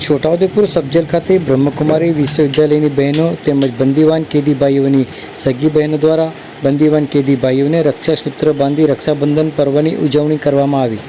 Chhota Udepur sub jail ખાતે બ્રહ્મકુમારી વિશ્વવિદ્યાલયની બહેનો તેમજ બંદીવાન કેદી ભાઈઓની સગી બહેનો દ્વારા બંદીવાન કેદી ભાઈઓને રક્ષાસૂત્ર બાંધી રક્ષાબંધન પર્વની ઉજવણી કરવામાં આવી.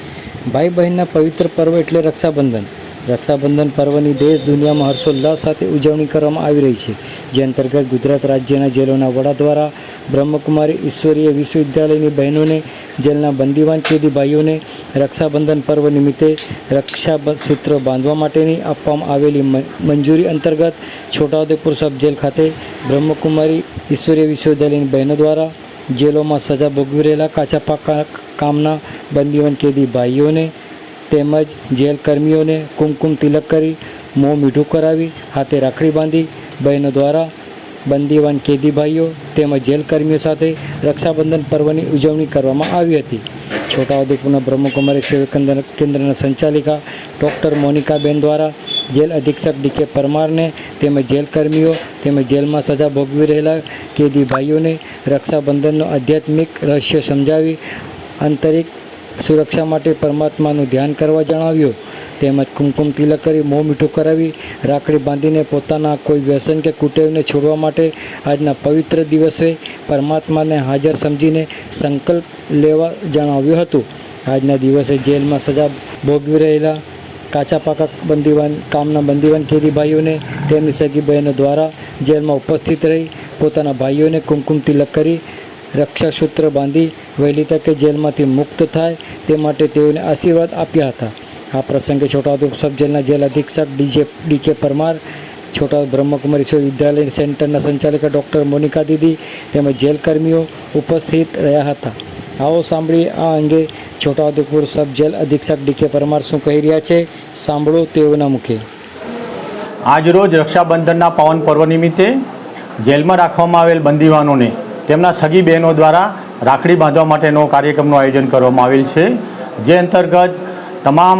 ભાઈ બહેનના પવિત્ર પર્વ એટલે રક્ષાબંધન. રક્ષાબંધન પર્વની દેશ દુનિયામાં હર્ષોલ્લાસ સાથે ઉજવણી કરવામાં આવી રહી છે, જે અંતર્ગત ગુજરાત રાજ્યના જેલોના વડા દ્વારા બ્રહ્મકુમારી ઈશ્વરીય વિશ્વવિદ્યાલયની બહેનોને, જેલના બંદીવાન કેદી ભાઈઓને રક્ષાબંધન પર્વ નિમિત્તે રક્ષા સૂત્ર બાંધવા માટેની આપવામાં આવેલી મંજૂરી અંતર્ગત છોટાઉદેપુર સબ જેલ ખાતે બ્રહ્મકુમારી ઈશ્વરીય વિશ્વવિદ્યાલયની બહેનો દ્વારા જેલોમાં સજા ભોગવી રહેલા કાચા પાકા કામના બંદીવાન કેદી ભાઈઓને તેમજ જેલ કર્મીઓને કુમકુમ તિલક કરી, મોં મીઠું કરાવી, હાથે રાખડી બાંધી, બહેનો દ્વારા બંદીવાન કેદી ભાઈઓ તેમજ જેલ કર્મીઓ સાથે રક્ષાબંધન પર્વની ઉજવણી કરવામાં આવી હતી. છોટાઉદેપુરના બ્રહ્મકુમારી સેવા કેન્દ્રના સંચાલિકા ડૉક્ટર મોનિકાબેન દ્વારા જેલ અધિક્ષક ડીકે પરમારને તેમજ જેલ કર્મીઓ તેમજ જેલમાં સજા ભોગવી રહેલા કેદી ભાઈઓને રક્ષાબંધનનો આધ્યાત્મિક રહસ્ય સમજાવી, આંતરિક સુરક્ષા માટે પરમાત્માનું ધ્યાન કરવા જણાવ્યું. તેમજ કુમકુમ તિલક કરી મોં મીઠું કરાવી, રાખડી બાંધીને પોતાના કોઈ વ્યસન કે કુટેવને છોડવા માટે આજના પવિત્ર દિવસે પરમાત્માને હાજર સમજીને સંકલ્પ લેવા જણાવ્યું હતું. આજના દિવસે જેલમાં સજા ભોગવી રહેલા કાચા પાકા બંદીવાન, કામના બંદીવાન કેદી ભાઈઓને, તેમની સગી બહેનો દ્વારા જેલમાં ઉપસ્થિત રહી પોતાના ભાઈઓને કુમકુમ તિલક કરી રક્ષાસૂત્ર બાંધી વહેલી તકે જેલમાંથી મુક્ત થાય તે માટે તેઓને આશીર્વાદ આપ્યા હતા. આ પ્રસંગે છોટાઉદેપુર સબ જેલના જેલ અધિક્ષક ડીજે ડીકે પરમાર છોટા બ્રહ્મકુમારી વિશ્વવિદ્યાલય સેન્ટરના સંચાલિકા ડૉક્ટર મોનિકા દીદી તેમજ જેલ કર્મીઓ ઉપસ્થિત રહ્યા હતા. આવો સાંભળીએ આ અંગે છોટાઉદેપુર સબ જેલ અધિક્ષક ડીકે પરમાર શું કહી રહ્યા છે? સાંભળો તેઓના મુખે. આજરોજ રક્ષાબંધનના પાવન પર્વ નિમિત્તે જેલમાં રાખવામાં આવેલ બંદીવાનોને તેમના સગી બહેનો દ્વારા રાખડી બાંધવા માટેનો કાર્યક્રમનું આયોજન કરવામાં આવેલ છે. જે અંતર્ગત તમામ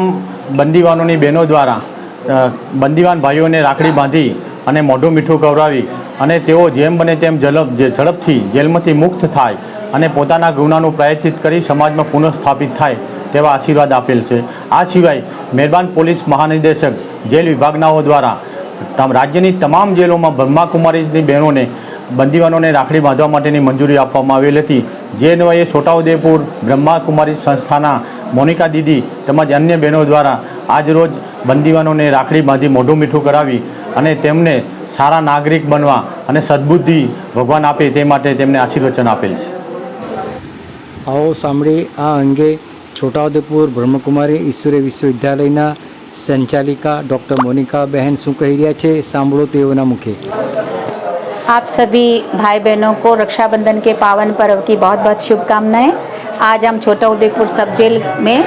બંદીવાનોની બહેનો દ્વારા બંદીવાન ભાઈઓને રાખડી બાંધી અને મોઢું મીઠું કવરાવી અને તેઓ જેમ બને તેમ ઝડપ ઝડપથી જેલમાંથી મુક્ત થાય અને પોતાના ગુનાનું પ્રાયશ્ચિત કરી સમાજમાં પુનઃસ્થાપિત થાય તેવા આશીર્વાદ આપેલ છે. આ સિવાય મહેરબાન પોલીસ મહાનિદેશક જેલ વિભાગનાઓ દ્વારા રાજ્યની તમામ જેલોમાં બ્રહ્માકુમારીની બહેનોને બંદીવાનોને રાખડી બાંધવા માટેની મંજૂરી આપવામાં આવેલ હતી. જે અન્વયે છોટાઉદેપુર બ્રહ્માકુમારી સંસ્થાના મોનિકા દીદી તેમજ અન્ય બહેનો દ્વારા આજરોજ બંદીવાનોને રાખડી બાંધી મોઢું મીઠું કરાવી અને તેમને સારા નાગરિક બનવા અને સદબુદ્ધિ ભગવાન આપે તે માટે તેમને આશીર્વચન આપેલ છે. આવો સાંભળી આ અંગે છોટાઉદેપુર બ્રહ્મકુમારી ઈશ્વરીય વિશ્વવિદ્યાલયના સંચાલિકા ડૉક્ટર મોનિકા બહેન શું કહી રહ્યા છે, સાંભળો તેઓના મુખે. आप सभी भाई बहनों को रक्षाबंधन के पावन पर्व की बहुत बहुत शुभकामनाएँ। आज हम छोटा उदयपुर सब जेल में,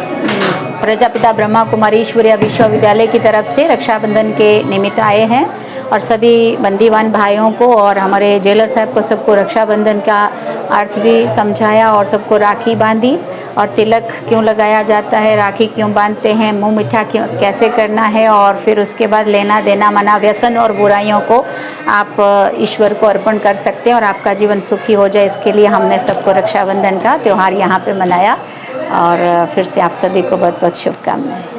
प्रजापिता ब्रह्मा कुमारी ईश्वरिया विश्वविद्यालय की तरफ़ से रक्षाबंधन के निमित्त आए हैं। और सभी बंदीवान भाइयों को और हमारे जेलर साहब को सबको रक्षाबंधन का अर्थ भी समझाया और सबको राखी बांधी। और तिलक क्यों लगाया जाता है, राखी क्यों बांधते हैं, मुँह मीठा क्यों, कैसे करना है और फिर उसके बाद लेना देना, मना व्यसन और बुराइयों को आप ईश्वर को अर्पण कर सकते हैं और आपका जीवन सुखी हो जाए। इसके लिए हमने सबको रक्षाबंधन का त्यौहार यहाँ पे मनाया और फिर से आप सभी को बहुत बहुत शुभकामनाएँ।